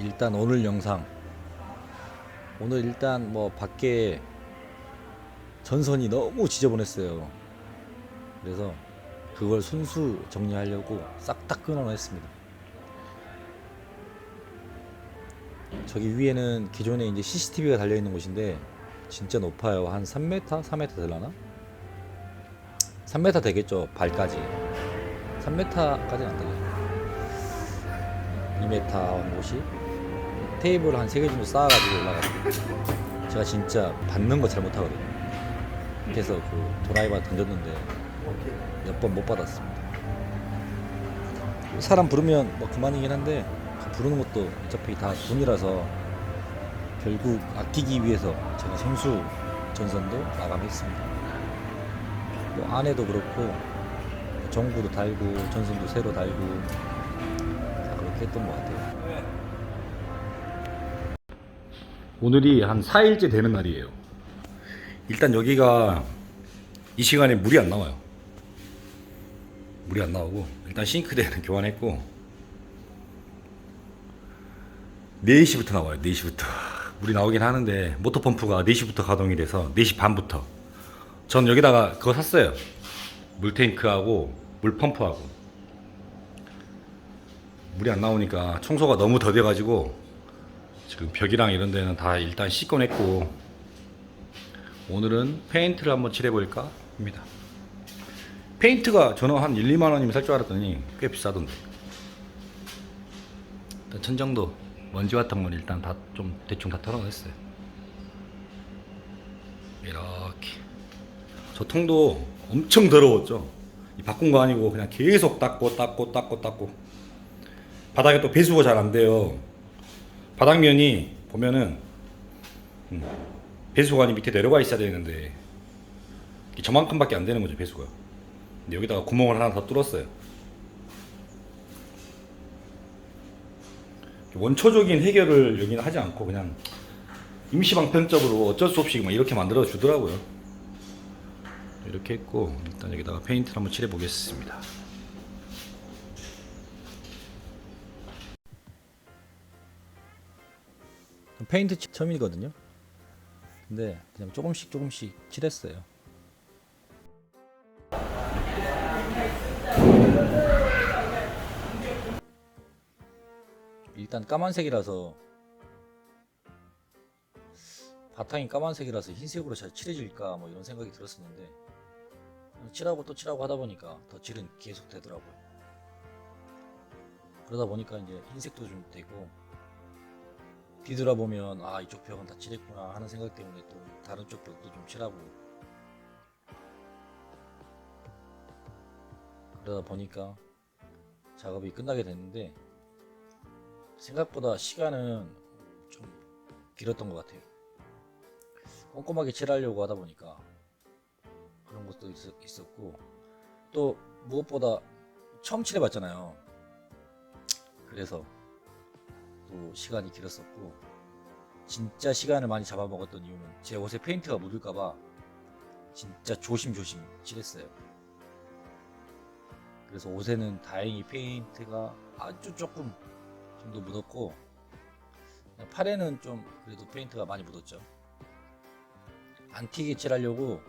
일단 오늘 영상 오늘 일단 뭐 밖에 전선이 너무 지저분했어요. 그래서 그걸 순수 정리하려고 싹 다 끊어냈습니다. 저기 위에는 기존에 이제 CCTV가 달려 있는 곳인데 진짜 높아요. 한 3m, 3m 되려나? 3m 되겠죠. 발까지. 3m까지는 안 되죠. 2m 곳이 테이블 한 3개 정도 쌓아가지고 올라가고 제가 진짜 받는 거 잘 못하거든요. 그래서 그 드라이버 던졌는데 몇 번 못 받았습니다. 사람 부르면 뭐 그만이긴 한데 그 부르는 것도 어차피 다 돈이라서 결국 아끼기 위해서 제가 선수 전선도 마감했습니다. 뭐 안에도 그렇고 전구도 달고 전선도 새로 달고 다 그렇게 했던 것 같아요 오늘이 한 4일째 되는 날이에요. 일단 여기가 이 시간에 물이 안 나와요. 물이 안 나오고 일단 싱크대는 교환했고 4시부터 나와요. 4시부터. 물이 나오긴 하는데 모터 펌프가 4시부터 가동이 돼서 4시 반부터 전 여기다가 그거 샀어요. 물 탱크하고 물 펌프하고 물이 안 나오니까 청소가 너무 더뎌 가지고 지금 벽이랑 이런 데는 다 일단 씻어냈고 오늘은 페인트를 한번 칠해볼까 합니다. 페인트가 저는 한 1, 2만 원이면 살 줄 알았더니 꽤 비싸던데. 일단 천장도 먼지 같은 건 일단 다 좀 대충 다 털어냈어요. 이렇게. 저 통도 엄청 더러웠죠? 이 바꾼 거 아니고 그냥 계속 닦고 닦고 닦고 닦고. 바닥에 또 배수가 잘 안 돼요 바닥면이 보면은 음, 배수관이 밑에 내려가 있어야 되는데 저만큼밖에 안 되는 거죠 배수가. 근데 여기다가 구멍을 하나 더 뚫었어요. 원초적인 해결을 여기는 하지 않고 그냥 임시 방편적으로 어쩔 수 없이 막 이렇게 만들어 주더라고요. 이렇게 했고 일단 여기다가 페인트를 한번 칠해 보겠습니다. 페인트 치- 처음이거든요. 근데 그냥 조금씩 조금씩 칠했어요. 일단 까만색이라서 바탕이 까만색이라서 흰색으로 잘 칠해질까 뭐 이런 생각이 들었었는데 칠하고 또 칠하고 하다 보니까 더 칠은 계속 되더라고요. 그러다 보니까 이제 흰색도 좀 되고 뒤돌아보면 아 이쪽 벽은 다 칠했구나 하는 생각 때문에 또 다른 쪽 벽도 좀 칠하고. 그러다 보니까 작업이 끝나게 됐는데 생각보다 시간은 좀 길었던 것 같아요. 꼼꼼하게 칠하려고 하다 보니까 그런 것도 있, 있었고 또 무엇보다 처음 칠해봤잖아요. 그래서 또 시간이 길었었고 진짜 시간을 많이 잡아먹었던 이유는 제 옷에 페인트가 묻을까봐 진짜 조심조심 칠했어요. 그래서 옷에는 다행히 페인트가 아주 조금 정도 묻었고 팔에는 좀 그래도 페인트가 많이 묻었죠. 안 튀게 칠하려고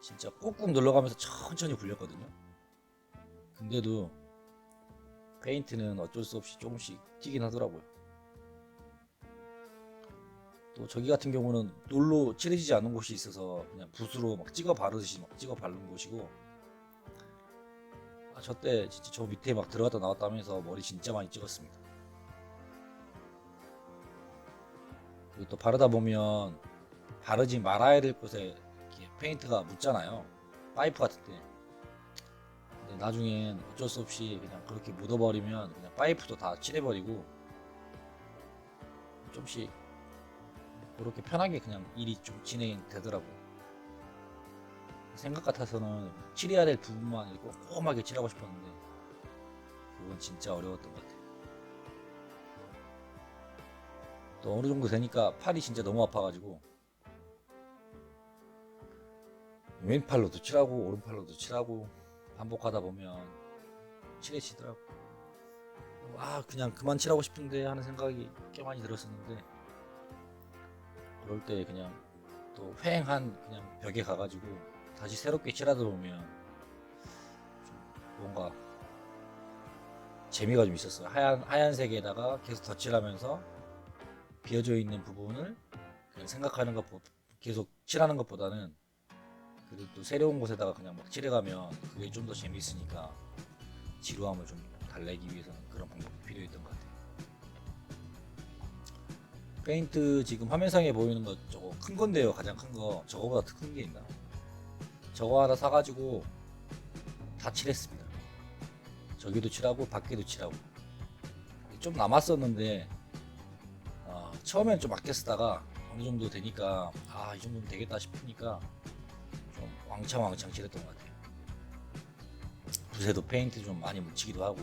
진짜 꾹꾹 눌러가면서 천천히 굴렸거든요. 근데도 페인트는 어쩔 수 없이 조금씩 튀긴 하더라고요. 또 저기 같은 경우는 놀로 칠해지지 않은 곳이 있어서 그냥 붓으로 막 찍어 바르듯이 막 찍어 바른 곳이고 아, 저때 진짜 저 밑에 막 들어갔다 나왔다 하면서 머리 진짜 많이 찍었습니다. 그리고 또 바르다 보면 바르지 말아야 될 곳에 이렇게 페인트가 묻잖아요. 파이프 같은 데. 나중엔 어쩔 수 없이 그냥 그렇게 묻어버리면 그냥 파이프도 다 칠해버리고 좀씩 그렇게 편하게 그냥 일이 좀 진행되더라고요. 생각 같아서는 칠해야 될 부분만 이렇게 꼼꼼하게 칠하고 싶었는데 그건 진짜 어려웠던 것 같아요. 또 어느 정도 되니까 팔이 진짜 너무 아파가지고 왼팔로도 칠하고 오른팔로도 칠하고 반복하다 보면 칠해지더라고. 아 그냥 그만 칠하고 싶은데 하는 생각이 꽤 많이 들었었는데 그럴 때 그냥 또 휑한 그냥 벽에 가가지고 다시 새롭게 칠하다 보면 좀 뭔가 재미가 좀 있었어요. 하얀 하얀색에다가 계속 덧칠하면서 비어져 있는 부분을 생각하는 것 보- 계속 칠하는 것보다는 그래도 또 새로운 곳에다가 그냥 막 칠해가면 그게 좀 더 재미있으니까 지루함을 좀 달래기 위해서는 그런 방법이 필요했던 것 같아요. 페인트 지금 화면상에 보이는 거 저거 큰 건데요, 가장 큰 거. 저거보다 더 큰 게 있나? 저거 하나 사가지고 다 칠했습니다. 저기도 칠하고 밖에도 칠하고 좀 남았었는데 아, 처음엔 좀 아껴 쓰다가 어느 정도 되니까 아 이 정도면 되겠다 싶으니까 좀 왕창 왕창 칠했던 것 같아요. 붓에도 페인트 좀 많이 묻히기도 하고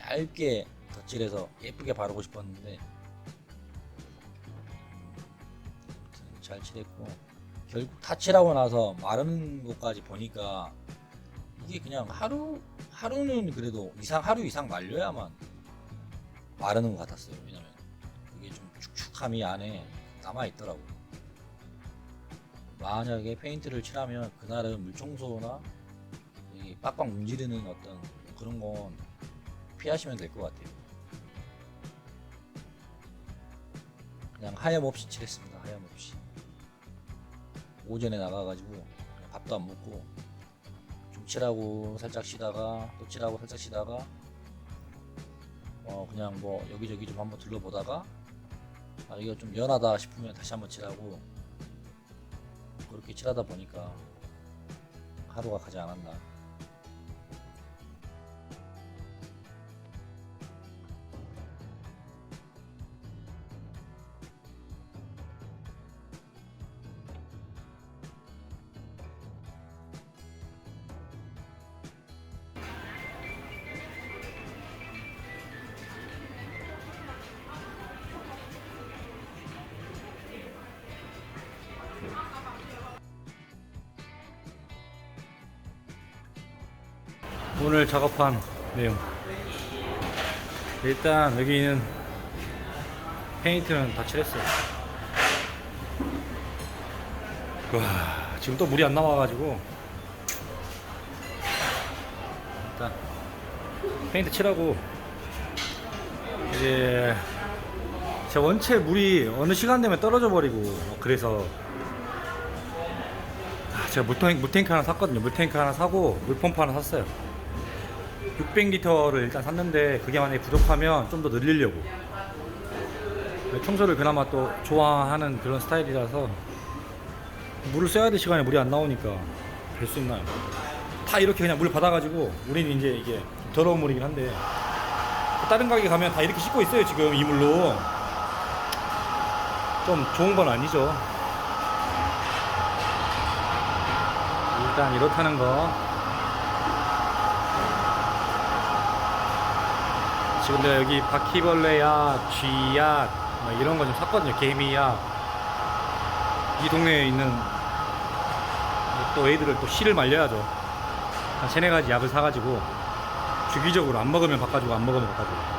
얇게 덧칠해서 예쁘게 바르고 싶었는데 음, 잘 칠했고 결국 다 칠하고 나서 마르는 것까지 보니까 이게 그냥 하루 하루는 그래도 이상 하루 이상 말려야만 마르는 것 같았어요. 왜냐면 이게 좀 축축함이 안에 남아 있더라고. 요 만약에 페인트를 칠하면 그날은 물 청소나 이 빡빡 문지르는 어떤 그런 건 피하시면 될 것 같아요. 그냥 하염없이 칠했습니다. 하염없이. 오전에 나가가지고 밥도 안 먹고 좀 칠하고 살짝 쉬다가 또 칠하고 살짝 쉬다가 어 그냥 뭐 여기저기 좀 한번 둘러보다가 아 이거 좀 연하다 싶으면 다시 한번 칠하고 그렇게 칠하다 보니까 하루가 가지 않았나 오늘 작업한 내용. 일단 여기 있는 페인트는 다 칠했어요. 와, 지금 또 물이 안 나와가지고 일단 페인트 칠하고 이제 제 원체 물이 어느 시간 되면 떨어져 버리고 그래서 아, 제가 물탱, 물탱크 하나 샀거든요. 물탱크 하나 사고 물펌프 하나 샀어요. 600리터를 일단 샀는데 그게 만약에 부족하면 좀 더 늘리려고. 청소를 그나마 또 좋아하는 그런 스타일이라서 물을 써야 될 시간에 물이 안 나오니까 될 수 있나요? 다 이렇게 그냥 물 받아가지고 우리는 이제 이게 좀 더러운 물이긴 한데 다른 가게 가면 다 이렇게 씻고 있어요 지금 이 물로. 좀 좋은 건 아니죠. 일단 이렇다는 거 지금 내가 여기 바퀴벌레야, 쥐야, 뭐 이런 거 좀 샀거든요. 개미야. 이 동네에 있는 또 애들을 또 씨를 말려야죠. 한 세네 가지 약을 사가지고 주기적으로 안 먹으면 바꿔주고 안 먹으면 바꿔주고.